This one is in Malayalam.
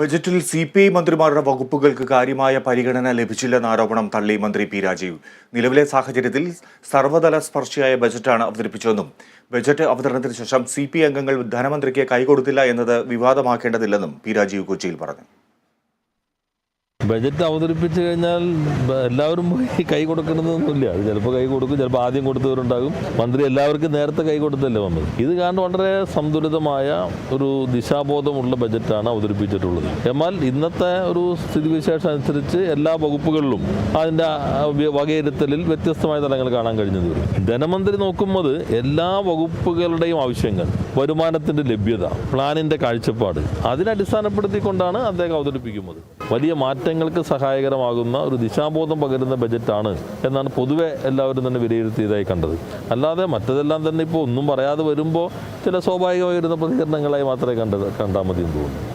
ബജറ്റിൽ സി പി ഐ മന്ത്രിമാരുടെ വകുപ്പുകൾക്ക് കാര്യമായ പരിഗണന ലഭിച്ചില്ലെന്ന ആരോപണം തള്ളി മന്ത്രി പി രാജീവ്. നിലവിലെ സാഹചര്യത്തിൽ സർവതല സ്പർശിയായ ബജറ്റാണ് അവതരിപ്പിച്ചതെന്നും ബജറ്റ് അവതരണത്തിന് ശേഷം സി അംഗങ്ങൾ ധനമന്ത്രിക്ക് കൈകൊടുത്തില്ല എന്നത് വിവാദമാക്കേണ്ടതില്ലെന്നും പി രാജീവ് കൊച്ചിയിൽ പറഞ്ഞു. ബജറ്റ് അവതരിപ്പിച്ച് കഴിഞ്ഞാൽ എല്ലാവരും പോയി കൈ കൊടുക്കണമെന്നൊന്നുമില്ല. അത് ചിലപ്പോൾ കൈ കൊടുക്കും ചിലപ്പോൾ ആദ്യം കൊടുത്തവരുണ്ടാകും. മന്ത്രി എല്ലാവർക്കും നേരത്തെ കൈ കൊടുത്തല്ലേ വന്നത്? ഇത് കാരണം വളരെ സന്തുലിതമായ ഒരു ദിശാബോധമുള്ള ബജറ്റാണ് അവതരിപ്പിച്ചിട്ടുള്ളത്. എന്നാൽ ഇന്നത്തെ ഒരു സ്ഥിതിവിശേഷം അനുസരിച്ച് എല്ലാ വകുപ്പുകളിലും അതിന്റെ വകയിരുത്തലിൽ വ്യത്യസ്തമായ തലങ്ങൾ കാണാൻ കഴിഞ്ഞത് ധനമന്ത്രി നോക്കുന്നത് എല്ലാ വകുപ്പുകളുടെയും ആവശ്യങ്ങൾ വരുമാനത്തിന്റെ ലഭ്യത പ്ലാനിന്റെ കാഴ്ചപ്പാട് അതിനടിസ്ഥാനപ്പെടുത്തിക്കൊണ്ടാണ് അദ്ദേഹം അവതരിപ്പിക്കുന്നത്. വലിയ മാറ്റങ്ങൾക്ക് സഹായകരമാകുന്ന ഒരു ദിശാബോധം പകരുന്ന ബജറ്റാണ് എന്നാണ് പൊതുവെ എല്ലാവരും തന്നെ വിലയിരുത്തിയതായി കണ്ടത്. അല്ലാതെ മറ്റതെല്ലാം തന്നെ ഇപ്പോൾ ഒന്നും പറയാതെ വരുമ്പോൾ ചില സ്വാഭാവികമായി വരുന്ന പ്രതികരണങ്ങളായി മാത്രമേ കണ്ടത് കണ്ടാൽ മതി എന്ന് തോന്നുന്നു.